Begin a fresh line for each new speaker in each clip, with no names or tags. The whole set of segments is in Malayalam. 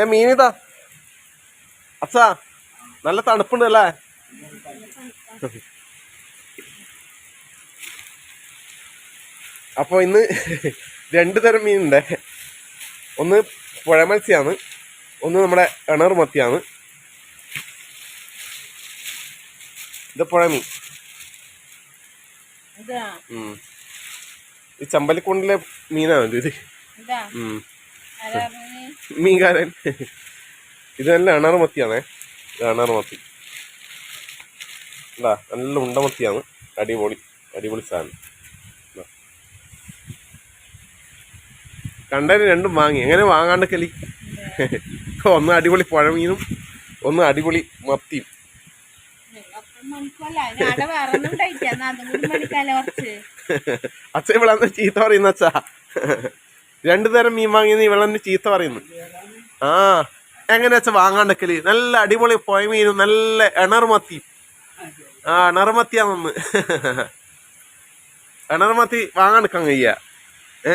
ഏ മീനിതാ. അച്ഛാ നല്ല തണുപ്പുണ്ട് അല്ലേ? അപ്പോൾ ഇന്ന് രണ്ട് തരം മീനുണ്ട്. ഒന്ന് പുഴ മത്സ്യമാണ് ഒന്ന് നമ്മുടെ എണർ മത്തിയാണ്. ഇത് പുഴ മീൻ. ഈ ചമ്പലിക്കൊണ്ടിലെ മീനാണ് ഇത്. മീൻകാരൻ. ഇത് നല്ല അണർ മത്തിയാണേ അണർ മത്തി ഇതാ നല്ല ഉണ്ട മത്തിയാണ് അടിപൊളി അടിപൊളി സാധനം. കണ്ടതിന് രണ്ടും വാങ്ങി. എങ്ങനെ വാങ്ങാണ്ട് കലി? ഒന്ന് അടിപൊളി പുഴമീനും ഒന്ന് അടിപൊളി മത്തിയും. അച്ഛൻ ഇവിടെ ചീത്ത പറയുന്ന അച്ഛാ. രണ്ടു തരം മീൻ വാങ്ങിയത് ഇവളെ തന്നെ ചീത്ത പറയുന്നു. ആ എങ്ങനെ വെച്ചാൽ വാങ്ങാണ്ടക്കൽ നല്ല അടിപൊളി പോയ മീനും നല്ല എണർമത്തി. ആ എണർമത്തിയാണെന്ന് എണർമത്തി വാങ്ങാണ്ടക്കാൻ കഴിയ ഏ?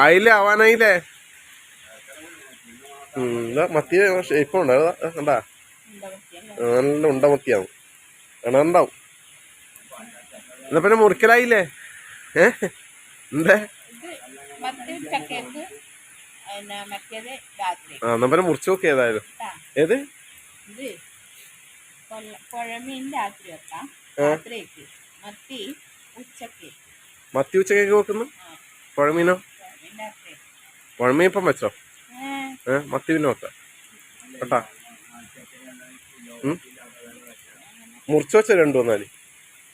ആയില്ലേ ആവാനായില്ലേ? മത്തി അതാ കണ്ടാ? നല്ല ഉണ്ട മത്തിയാവും. എണറുണ്ടാവും എന്നാ പിന്നെ മുറിക്കലായില്ലേ? എന്താ? എന്നാ പിന്നെ മുറിച്ചു നോക്കി ഏതായാലും. ഏത്?
മത്തി
ഉച്ചക്കേക്ക് വെക്കുന്നു? പുഴമീനോ?
പുഴമീൻ
ഇപ്പം വെച്ചോ?
ഏ
മത്തി പിന്നെ വെക്കാം. കേട്ടാ? മുറിച്ച് വെച്ച രണ്ടു വന്നാൽ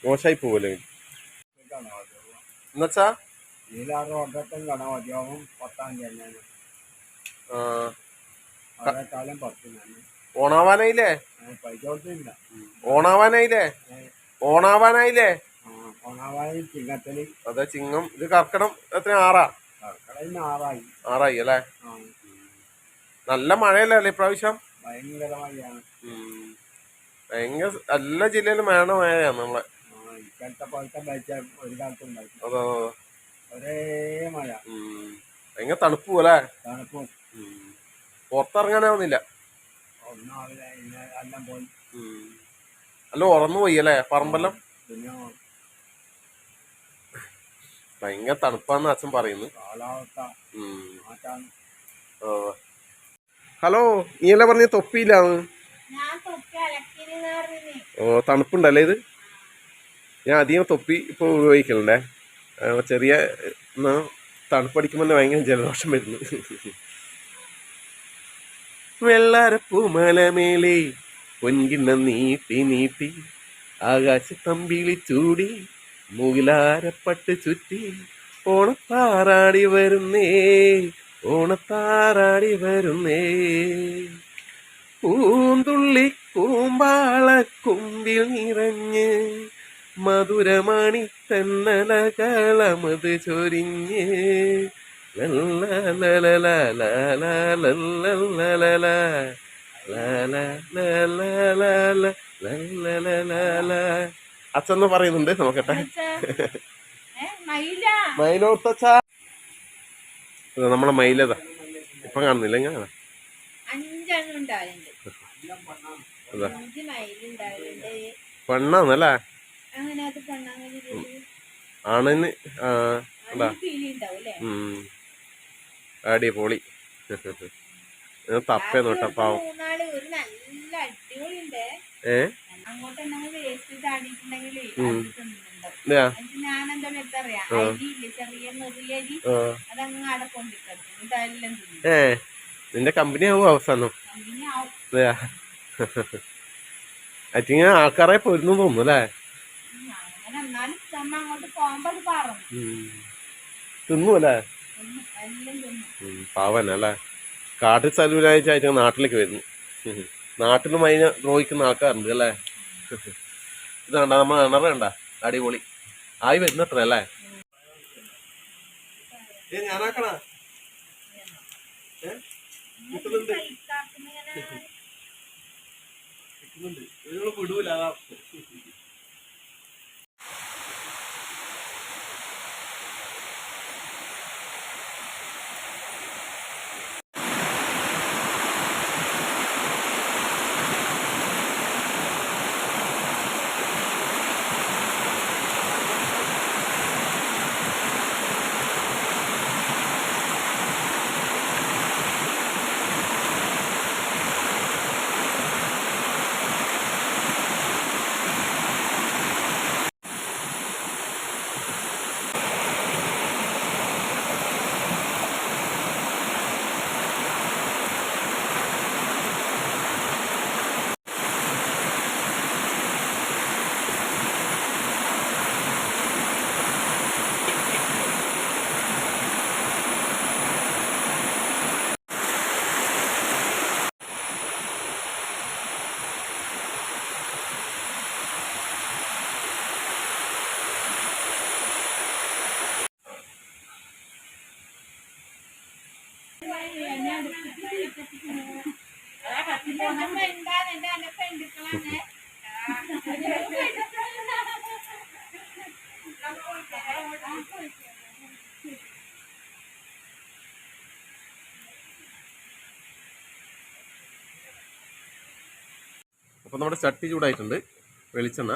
മോശമായി പോവല്ലേ എന്നുവെച്ചാ
ഇതിലാറ് പത്താം തീയതി പത്തിനാണ്
ഓണാവാനായില്ലേ?
പൈസ കൊടുത്തില്ല
ഓണാവാനായില്ലേ? ഓണാവാനായില്ലേ? അതെ ചിങ്ങം. ഇത് കർക്കടം എത്ര ആറാ?
ആറായി
അല്ലേ നല്ല മഴയല്ലേ അല്ലേ ഇപ്രാവശ്യം. ഭയങ്കര എല്ലാ ജില്ലയിലും മഴ മഴയാണ് നമ്മളെ.
വെച്ച ഒരു കാലത്തും ഉണ്ടായി
അതാ
ഒരേ മഴ.
ഉം. ഭയങ്കര തണുപ്പ് പോലെ
തണുപ്പും.
പുറത്തിറങ്ങാനാവുന്നില്ല.
ഒന്നാവില്ല ഇന്ന് എല്ലാം പോയി.
അല്ല ഉറന്നു പോയി അല്ലേ? പറമ്പെല്ലാം?
പിന്നെ
ഭയങ്കര തണുപ്പാന്ന് അച്ഛൻ പറയുന്നു. ഹലോ നീ അല്ല പറഞ്ഞ തൊപ്പിയില്ലാന്ന്?
ഞാൻ തൊപ്പി അലക്കിന്
ഓ തണുപ്പുണ്ടല്ലേ ഇത്? ഞാൻ അധികം തൊപ്പി ഇപ്പോൾ ഉപയോഗിക്കലുണ്ടേ ചെറിയ തണുപ്പടിക്കുമ്പോൾ തന്നെ ഭയങ്കര ജലദോഷം വരുന്നു. വെള്ളാരപ്പൂമലമേലെ പൊൻകിണ്ണം നീട്ടി നീട്ടി ആകാശത്തമ്പിളി ചൂടി മുകിലാരപ്പട്ട് ചുറ്റി ഓണത്താറാടി വരുന്നേ ഓണത്താറാടി വരുന്നേ. പൂന്തുള്ളി കൂമ്പാള കുമ്പിൽ നിറഞ്ഞ് മധുരമണി തന്നലകളമത് ചൊരിഞ്ഞ്. അച്ഛന്ന് പറയുന്നുണ്ട് നോക്കട്ടെ
ഏ മയില.
മയിലോത്തച്ഛ. നമ്മളെ മയിലതാ. ഇപ്പൊ കാണുന്നില്ല ഞാൻ
അഞ്ചെണ്ണം ഉണ്ടായിട്ടുണ്ട്.
അതാ.
അഞ്ച് മയിലുണ്ടായിട്ടുണ്ട്.
പെണ്ണാന്നല്ലേ?
അങ്ങനെ അത് പെണ്ണങ്ങനെ
ആണിന് ആ അതാ
പീലി ഉണ്ടാവും അല്ലേ
ഉം. അടിപൊളി. ഇത് തപ്പേ നോട്ട പാവം.
ഉണ്ട്
ഏ? നിന്റെ കമ്പനി ആവും അവസാനം. അറ്റിങ്ങ ആൾക്കാരെ പൊരുന്നു തോന്നുന്നു അല്ലേ
എന്നാലും നമ്മ അങ്ങോട്ട് പോകുമ്പോ അത് പറഞ്ഞു
ഉം. തിന്നു അല്ലേ
തിന്നു, എല്ലാം തിന്നു
പാവനല്ലേ കാട്ടിൽ സലൂനായിട്ട് അയച്ച നാട്ടിലേക്ക് വരുന്നു. നാട്ടിലും അതിനെ ദ്രോഹിക്കുന്ന ആൾക്കാരുണ്ട് അല്ലേ? ഇത് കണ്ട നമ്മൾ കിണറ് കണ്ട? അടിപൊളി. ആയി വരുന്നത്ര അല്ലേ? ഞാനാക്കണ? കിട്ടുന്നുണ്ട്. വിടൂല അതാ. അപ്പൊ നമ്മുടെ ചട്ടി ചൂടായിട്ടുണ്ട്. വെളിച്ചെണ്ണ.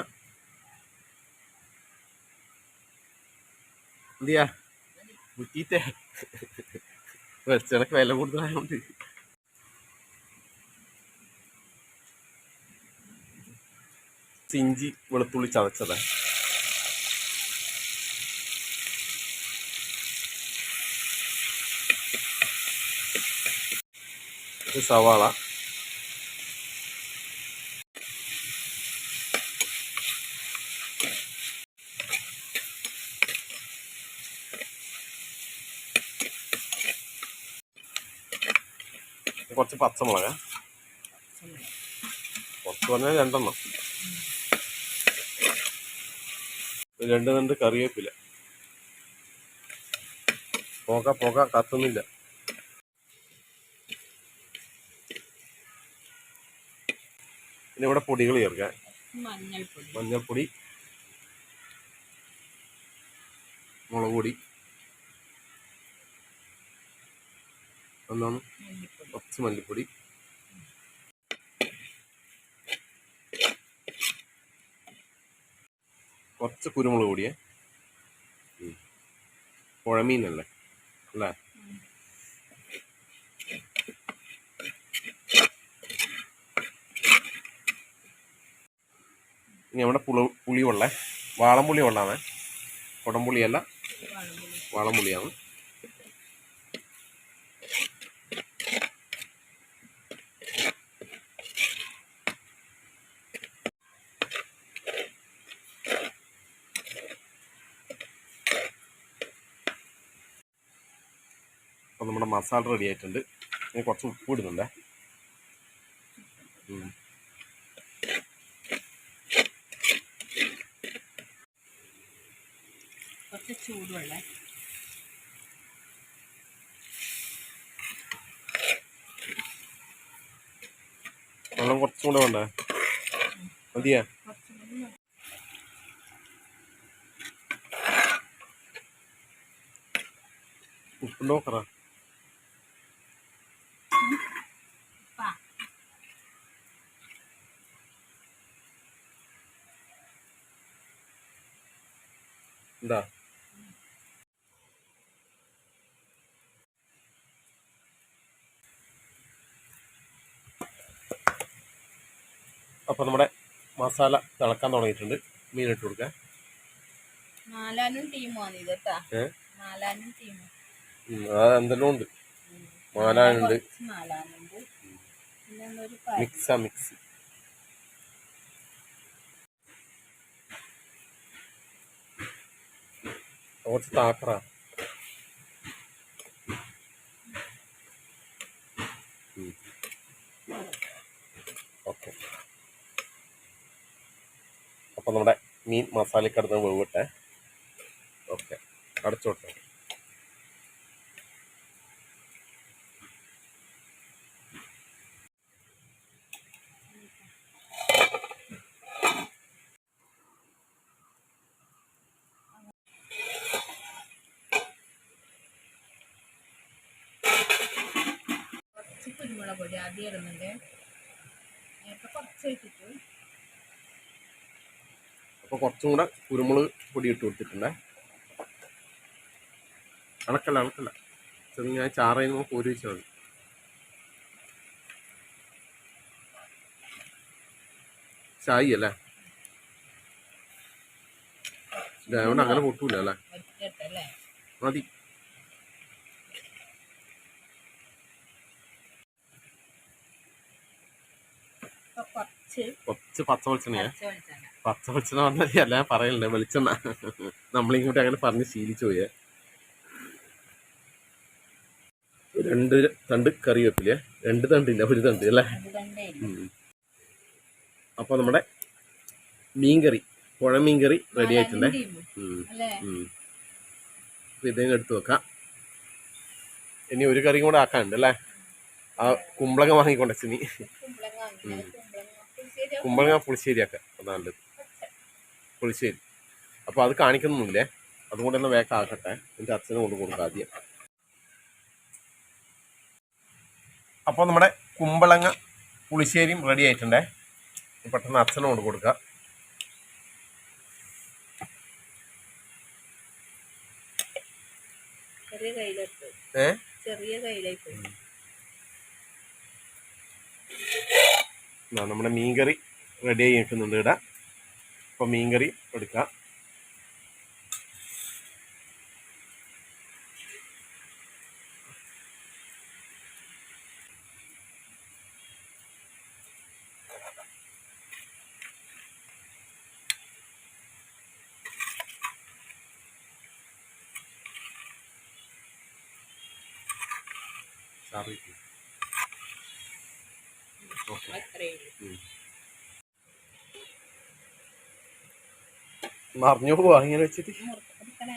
എന്തിയാ? മുറ്റീറ്റേ വെളിച്ചെണ്ണക്ക് വില കൂടുതലായതുകൊണ്ട് ഇഞ്ചി വെളുത്തുള്ളി ചതച്ചത്. സവാള. കുറച്ച് പച്ചമുളക്. കുറച്ച് പറഞ്ഞാൽ രണ്ടെണ്ണം. രണ്ട് രണ്ട് കറിവേപ്പില. പോക പോക കത്തുന്നില്ല. പിന്നെ ഇവിടെ പൊടികൾ ചേർക്കാം.
മഞ്ഞൾപ്പൊടി.
മുളക് പൊടി ഒന്നാണ്
മല്ലിപ്പൊടി.
കുറച്ച് മല്ലിപ്പൊടി. കുറച്ച് കുരുമുളക് പൊടിയേ. ഉം. പുഴമീനല്ലേ? അല്ലേ? ഇനി നമ്മുടെ പുളി പുളി വെള്ളേ വാളംപുളി. ഉള്ളതാണ് കുടംപുളിയല്ല വാളംപുളിയാണ്. മസാല റെഡി ആയിട്ടുണ്ട്. ഇനി കുറച്ച് ഉപ്പ് ഇടുന്നുണ്ടേ.
കുറച്ച് ചൂടുവെള്ളം.
വെള്ളം കുറച്ചും കൂടെ വേണ്ടേ? മതിയാ? ഉപ്പുണ്ടോ നോക്കറ എന്താ അപ്പോൾ നമ്മുടെ മസാല തിളക്കാൻ തുടങ്ങിയിട്ടുണ്ട്. മീൻ ഇട്ട് കൊടുക്കാം.
നാലാനും ടീമാണ് ഇത് കേട്ടാ.
ഏ?
നാലാനും ടീം
ഉം, അത് എന്തെല്ലാം ഉണ്ട്? മാലാനുണ്ട് മിക്സാ മിക്സ്. കുറച്ച് താക്കറ. അപ്പം നമ്മുടെ മീൻ മസാലക്കടുത്ത് വേവിട്ടെ ഓക്കെ അടച്ചോട്ടെ.
കുരുമുളക് പൊടി ആദ്യം ഇടുന്നുണ്ട്.
അപ്പോൾ കുറച്ചും കൂടെ കുരുമുളക് പൊടി ഇട്ട് കൊടുത്തിട്ടുണ്ടേ. അളക്കല്ല അളക്കല്ല. ചെറുങ്ങനെ ചാറയിൽ നമുക്ക് ഒരു വെച്ചാൽ മതി. ചായ അല്ലേ? അതുകൊണ്ട് അങ്ങനെ പൊട്ടൂല അല്ലേ? മതി.
കുറച്ച്
പച്ച
വെളിച്ചെണ്ണ.
പച്ച വെളിച്ചെണ്ണ പറഞ്ഞാൽ അല്ല പറയലുണ്ട് വെളിച്ചെണ്ണ. നമ്മളിങ്ങോട്ട് അങ്ങനെ പറഞ്ഞ് ശീലിച്ചു പോയേ. രണ്ട് തണ്ട് കറി വെപ്പില്ലേ രണ്ട് തണ്ടില്ല ഒരു തണ്ട് അല്ലേ? അപ്പൊ അപ്പോൾ നമ്മുടെ മീൻകറി പുഴ മീൻകറി റെഡി ആയിട്ടുണ്ടേ. അപ്പോൾ ഇതേങ്ങ് എടുത്ത് വെക്കാം. ഇനി ഒരു കറിയും കൂടെ ആക്കാനുണ്ട് അല്ലേ? ആ കുമ്പളങ്ങ വാങ്ങിക്കൊണ്ടച്ചു നീ
കുമ്പളങ്ങ പുളിശ്ശേരി
ആക്കാം. അതാ നല്ലത്. പുളിശ്ശേരി അപ്പോൾ അത് കാണിക്കുന്നില്ലേ അതുകൊണ്ട് തന്നെ വേഗം ആക്കട്ടെ. എന്റെ അച്ഛന് കൊണ്ട് കൊടുക്കാം ആദ്യം. അപ്പോൾ നമ്മുടെ കുമ്പളങ്ങ പുളിശ്ശേരിയും റെഡി ആയിട്ടുണ്ടേ? പെട്ടെന്ന് അച്ഛനും കൊണ്ട് കൊടുക്കുക
ചെറിയ
ഏ?
കയ്യിലേക്ക്.
നമ്മുടെ മീൻകറി റെഡി ആയി നിൽക്കുന്നുണ്ട് ഇവിടെ അപ്പോൾ മീൻകറി എടുക്കാം. സാറി ഓക്കെ മറിഞ്ഞു പോവാ ഇങ്ങനെ വെച്ചിട്ട്.
എടുക്കണേ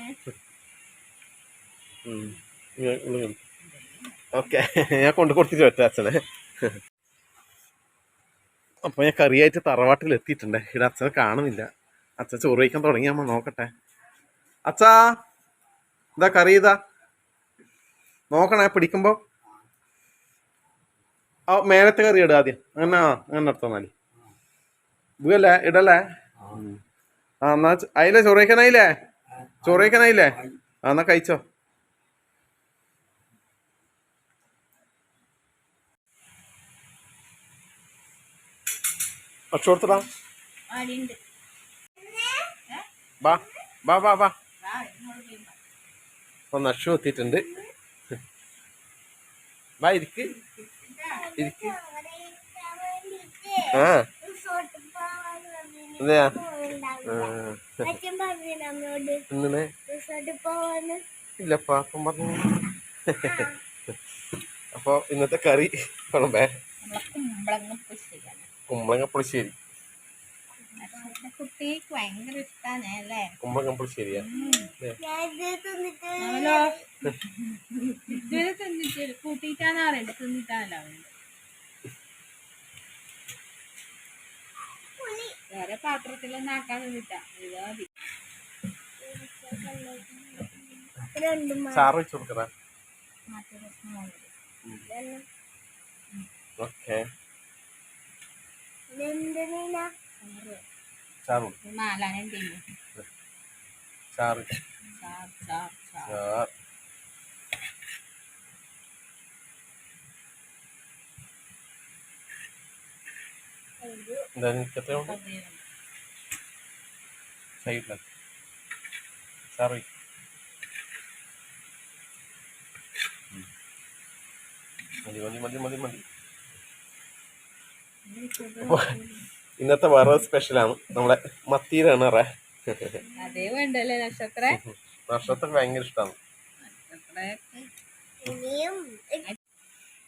ഓക്കെ. ഞാൻ കൊണ്ട് കൊടുത്തിട്ട് പറ്റാ അച്ഛനെ. അപ്പൊ ഞാൻ കറിയായിട്ട് തറവാട്ടിൽ എത്തിയിട്ടുണ്ട്. ഇവിടെ അച്ഛനെ കാണുന്നില്ല. അച്ഛൻ ചോറ് കഴിക്കാൻ തുടങ്ങിയാമ്മ നോക്കട്ടെ. അച്ഛാ എന്താ കറി ഇതാ. നോക്കണേ പിടിക്കുമ്പോ. ആ മേലത്തെ കറി ഇടുക ആദ്യം. അങ്ങനെ അങ്ങനെ ഇതല്ലേ ഇടല്ലേ? ആ എന്നാ ആയില്ലേ? ചോറ് കഴിക്കാനായില്ലേ ചോറ് കഴിക്കാനായില്ലേ ആ എന്നാ കഴിച്ചോ. കൊടുത്തടാ. ബാ ബാ നഷു എത്തിയിട്ടുണ്ട് ബാ ഇരിക്ക്. ഇരിക്ക്. ആ. അതെയാ? ഇല്ലപ്പാ അപ്പം പറഞ്ഞു അപ്പോൾ ഇന്നത്തെ കറി കുഴമ്പേ
കുമ്പളങ്ങ
പുളിശ്ശേരി.
കുട്ടിക്ക് ഭയങ്കര ഇഷ്ടാണ് അല്ലേ?
കുമ്പളങ്ങ പുളിശ്ശേരിയാ.
ഞാൻ
വേറെ പാത്രത്തിലൊന്നും ആക്കാൻ നിന്നിട്ടാ ഇത് മതി.
സാറ് വെച്ച്
വന്നത്
ഓക്കെ. ചാറ് ചാറ്
ചാർ ചാർ
എന്താ നിനക്കത്ര ഉണ്ട്
പതിനൊന്ന്.
സൈഡില ചാറ് വെക്ക്. ഉം. മതി മതി മതി മതി. മതി ഇന്നത്തെ വേറെ സ്പെഷ്യലാണ് നമ്മളെ മത്തിയിലാണ് എണ്ണറേ
നക്ഷത്രം?
ഭയങ്കര ഇഷ്ടമാണ്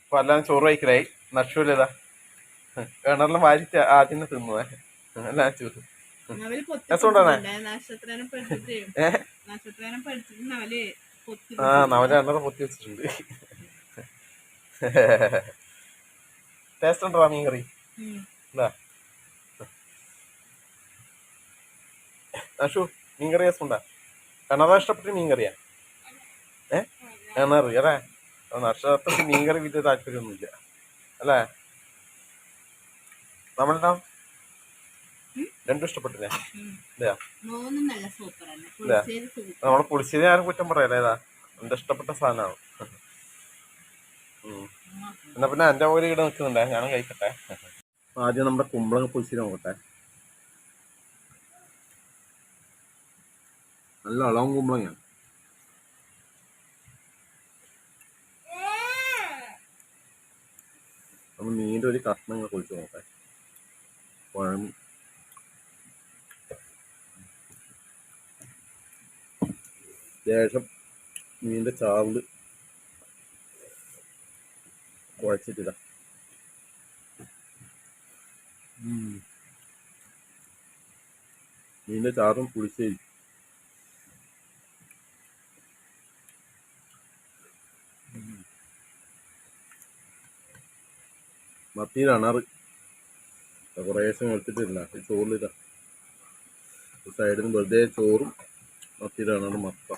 അപ്പൊ എല്ലാം ചോറ് കഴിക്കലായി. നഷ്ടമില്ലതാ കിണറിലും വാരി ആദ്യം തന്നെ തിന്നുവേ. ചോറ്
അവൽ
രസമുണ്ടാണേ? ആ നവല എണ്ണ പൊത്തി വെച്ചിട്ടുണ്ട്. ടേസ്റ്റ് ഉണ്ടോ മീൻ കറി അശു മീൻ കറി ഉണ്ടാ? കിണറ ഇഷ്ടപ്പെട്ട മീൻ കറിയാ ഏ? കിണറി അല്ലേ? നക്ഷത്രത്തിൽ മീൻ കറി വലിയ താല്പര്യമൊന്നുമില്ല. അല്ലേ നമ്മളുടെ രണ്ടും ഇഷ്ടപ്പെട്ടില്ലേ
ഉം.
ഇതാ
മൂന്നും നല്ല സൂപ്പറാണ്
ഇതാ.
പുളിശ്ശേരി ഇഷ്ടപ്പെട്ടില്ലേ?
നമ്മളെ പുളിശ്ശേരി ആരും കുറ്റം പറയല്ലേ? ഏതാ എന്റെ ഇഷ്ടപ്പെട്ട സാധനമാണ്. എന്നാ പിന്നെ എന്റെ പോലെ ഇവിടെ നിൽക്കുന്നുണ്ടേ? ഞാനും കഴിക്കട്ടെ. ആദ്യം നമ്മുടെ കുമ്പളങ്ങ പുളിശ്ശേരി നോക്കട്ടെ. നല്ല ഇളവും കുമ്പളങ്ങയാണ്. നമ്മൾ മീന്റെ ഒരു കഷ്ണങ്ങൾ കുളിച്ചു നോക്കട്ടെ. requirement. ലേശം മീനിന്റെ ചാറിൽ കുഴച്ചിട്ടില്ല ചാറും പുളിശ്ശേരി മത്തിയിൽ കുറേശ്ശം എടുത്തിട്ടില്ല ഈ ചോറിലിതാ സൈഡിൽ നിന്ന് വെറുതെ ചോറും മത്തിയിലാണ് മത്ത.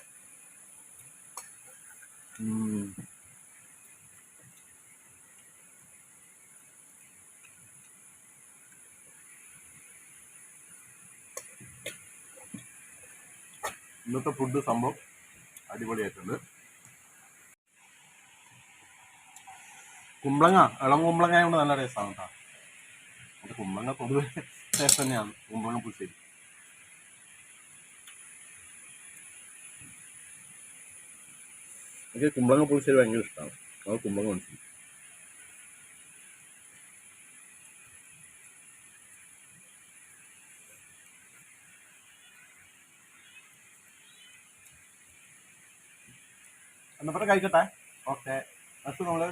ഇന്നത്തെ ഫുഡ് സംഭവം അടിപൊളിയായിട്ടുണ്ട്. കുമ്പളങ്ങ ഇളം കുമ്പളങ്ങ കൊണ്ട് നല്ല ടേസ്റ്റാണ് കേട്ടോ കുമ്പളങ്ങ പൊതുവെ ടേസ്റ്റ് തന്നെയാണ് കുമ്പളങ്ങ പുളിശ്ശേരി എനിക്ക് കുമ്പളങ്ങ പുളിശ്ശേരി ഭയങ്കര ഇഷ്ടമാണ് അത് കുമ്പളങ്ങ പുളിശ്ശേരി എന്നപ്പോൾ കഴിക്കട്ടെ ഓക്കെ അസ് നമ്മളെ